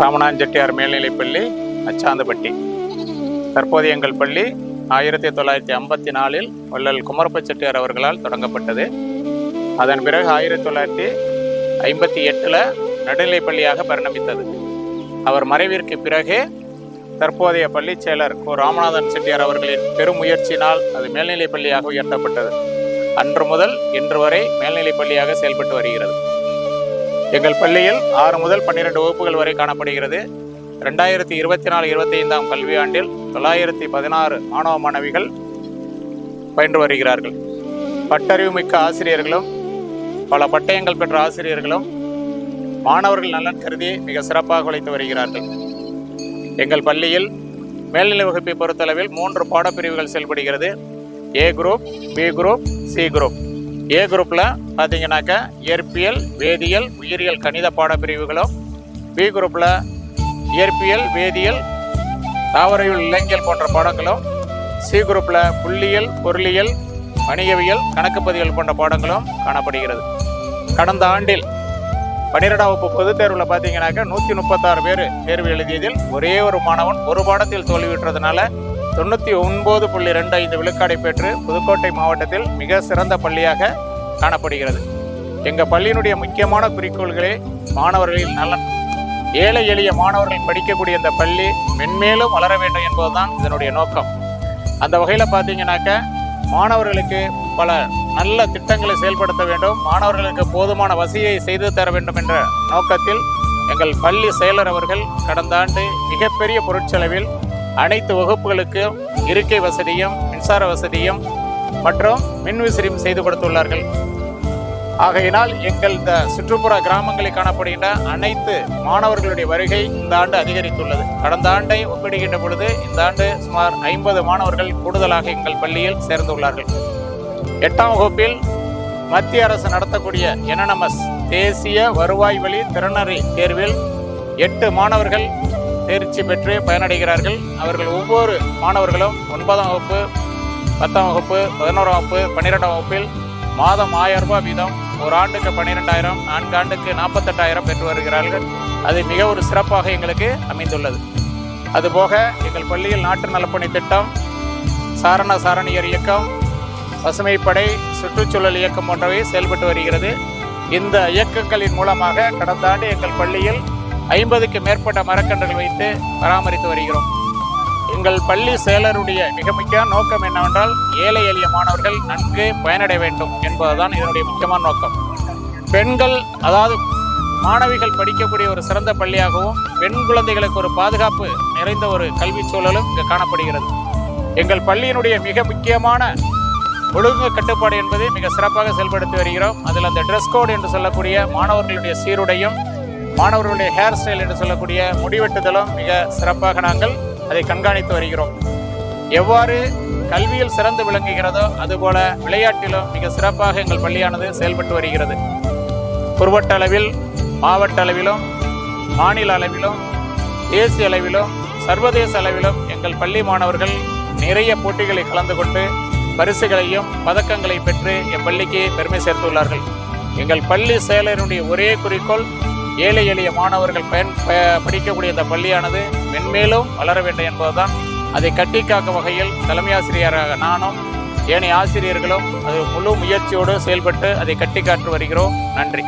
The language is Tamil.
ராமநாதன் செட்டியார் மேல்நிலைப்பள்ளி அச்சாந்தப்பட்டி. தற்போது எங்கள் பள்ளி ஆயிரத்தி தொள்ளாயிரத்தி ஐம்பத்தி நாலில் வள்ளல் குமரப்ப செட்டியார் அவர்களால் தொடங்கப்பட்டது. அதன் பிறகு ஆயிரத்தி தொள்ளாயிரத்தி ஐம்பத்தி எட்டில் நடுநிலைப்பள்ளியாக பரிணமித்தது. அவர் மறைவிற்கு பிறகு தற்போதைய பள்ளிச் செயலர் கு. ராமநாதன் செட்டியார் அவர்களின் பெரும் முயற்சியினால் அது மேல்நிலைப் பள்ளியாக உயர்த்தப்பட்டது. அன்று முதல் இன்று வரை மேல்நிலைப் பள்ளியாக செயல்பட்டு வருகிறது. எங்கள் பள்ளியில் ஆறு முதல் பன்னிரெண்டு வகுப்புகள் வரை காணப்படுகிறது. ரெண்டாயிரத்தி இருபத்தி நாலு இருபத்தி ஐந்தாம் கல்வியாண்டில் தொள்ளாயிரத்தி பதினாறு மாணவ மாணவிகள் பயின்று வருகிறார்கள். பட்டறிவு மிக்க ஆசிரியர்களும் பல பட்டயங்கள் பெற்ற ஆசிரியர்களும் மாணவர்கள் நலன் கருதி மிக சிறப்பாக உழைத்து வருகிறார்கள். எங்கள் பள்ளியில் மேல்நிலை வகுப்பை பொறுத்தளவில் மூன்று பாடப்பிரிவுகள் செயல்படுகிறது. A group B group C group A குரூப்பில் பார்த்தீங்கன்னாக்கா இயற்பியல் வேதியியல் உயிரியல் கணித பாடப்பிரிவுகளும் பி குரூப்பில் இயற்பியல் வேதியியல் தாவரவியல் இலங்கியல் போன்ற பாடங்களும் சி குரூப்பில் புள்ளியியல் பொருளியல் வணிகவியல் கணக்குப்பதிவியல் போன்ற பாடங்களும் காணப்படுகிறது. கடந்த ஆண்டில் பன்னிரெண்டாம் வகுப்பு பொதுத் தேர்வில் பார்த்தீங்கன்னாக்கா நூற்றி முப்பத்தாறு பேர் தேர்வு எழுதியதில் ஒரே ஒரு மாணவன் ஒரு பாடத்தில் தோல்வியுற்றதுனால தொண்ணூற்றி ஒன்பது புள்ளி ரெண்டு ஐந்து விழுக்காடை பெற்று புதுக்கோட்டை மாவட்டத்தில் மிக சிறந்த பள்ளியாக காணப்படுகிறது. எங்கள் பள்ளியினுடைய முக்கியமான குறிக்கோள்களே மாணவர்களின் நலன். ஏழை எளிய மாணவர்கள் படிக்கக்கூடிய இந்த பள்ளி மென்மேலும் வளர வேண்டும் என்பதுதான் இதனுடைய நோக்கம். அந்த வகையில் பார்த்தீங்கன்னாக்க மாணவர்களுக்கு பல நல்ல திட்டங்களை செயல்படுத்த வேண்டும். மாணவர்களுக்கு போதுமான வசதியை செய்து தர வேண்டும் என்ற நோக்கத்தில் எங்கள் பள்ளி செயலர் அவர்கள் கடந்த ஆண்டு மிகப்பெரிய பொருட்செலவில் அனைத்து வகுப்புகளுக்கும் இருக்கை வசதியும் மின்சார வசதியும் மற்றும் மின்விசிறியும் செய்து கொடுத்துள்ளார்கள். ஆகையினால் எங்கள் இந்த சுற்றுப்புற கிராமங்களில் காணப்படுகின்ற அனைத்து மாணவர்களுடைய வருகை இந்த ஆண்டு அதிகரித்துள்ளது. கடந்த ஆண்டை ஒப்பிடுகின்ற பொழுது இந்த ஆண்டு சுமார் ஐம்பது மாணவர்கள் கூடுதலாக எங்கள் பள்ளியில் சேர்ந்துள்ளார்கள். எட்டாம் வகுப்பில் மத்திய அரசு நடத்தக்கூடிய என்என்எம்எஸ் தேசிய வருவாய் வழி திறனறி தேர்வில் எட்டு மாணவர்கள் தேர்ச்சி பெற்று பயனடைகிறார்கள். அவர்கள் ஒவ்வொரு மாணவர்களும் ஒன்பதாம் வகுப்பு பத்தாம் வகுப்பு பதினோராம் வகுப்பு பன்னிரெண்டாம் வகுப்பில் மாதம் ஆயிரம் ரூபாய் வீதம் ஒரு ஆண்டுக்கு பன்னிரெண்டாயிரம் நான்கு ஆண்டுக்கு நாற்பத்தெட்டாயிரம் பெற்று வருகிறார்கள். அது மிக ஒரு சிறப்பாக எங்களுக்கு அமைந்துள்ளது. அதுபோக எங்கள் பள்ளியில் நாட்டு நலப்பணி திட்டம் சாரண சாரணியர் இயக்கம் பசுமைப்படை சுற்றுச்சூழல் இயக்கம் போன்றவை செயல்பட்டு வருகிறது. இந்த இயக்கங்களின் மூலமாக கடந்த ஆண்டு எங்கள் பள்ளியில் ஐம்பதுக்கு மேற்பட்ட மரக்கன்றுகள் வைத்து பராமரித்து வருகிறோம். எங்கள் பள்ளி செயலருடைய மிக முக்கிய நோக்கம் என்னவென்றால் ஏழை எளிய மாணவர்கள் நன்கு பயனடைய வேண்டும் என்பதுதான் இதனுடைய முக்கியமான நோக்கம். பெண்கள் அதாவது மாணவிகள் படிக்கக்கூடிய ஒரு சிறந்த பள்ளியாகவும் பெண் குழந்தைகளுக்கு ஒரு பாதுகாப்பு நிறைந்த ஒரு கல்வி சூழலும் இங்கு காணப்படுகிறது. எங்கள் பள்ளியினுடைய மிக முக்கியமான ஒழுங்கு கட்டுப்பாடு என்பதை மிக சிறப்பாக செயல்படுத்தி வருகிறோம். அதில் அந்த ட்ரெஸ் கோட் என்று சொல்லக்கூடிய மாணவர்களுடைய சீருடையும் மாணவர்களுடைய ஹேர் ஸ்டைல் என்று சொல்லக்கூடிய முடிவெட்டுதலும் மிக சிறப்பாக நாங்கள் அதை கண்காணித்து வருகிறோம். எவ்வாறு கல்வியில் சிறந்து விளங்குகிறதோ அதுபோல விளையாட்டிலும் மிக சிறப்பாக எங்கள் பள்ளியானது செயல்பட்டு வருகிறது. குறுவட்ட அளவில் மாவட்ட அளவிலும் மாநில அளவிலும் தேசிய அளவிலும் சர்வதேச அளவிலும் எங்கள் பள்ளி மாணவர்கள் நிறைய போட்டிகளை கலந்து கொண்டு பரிசுகளையும் பதக்கங்களை பெற்று என் பள்ளிக்கு பெருமை சேர்த்துள்ளார்கள். எங்கள் பள்ளி செயலருடைய ஒரே குறிக்கோள் ஏழை எளிய மாணவர்கள் பயன் ப- படிக்கக்கூடிய இந்த பள்ளியானது மென்மேலும் வளர வேண்டும் என்பதுதான். அதை கட்டி காக்கும் வகையில் தலைமை ஆசிரியராக நானும் ஏனைய ஆசிரியர்களும் அது முழு முயற்சியோடு செயல்பட்டு அதை கட்டி காட்டு வருகிறோம். நன்றி.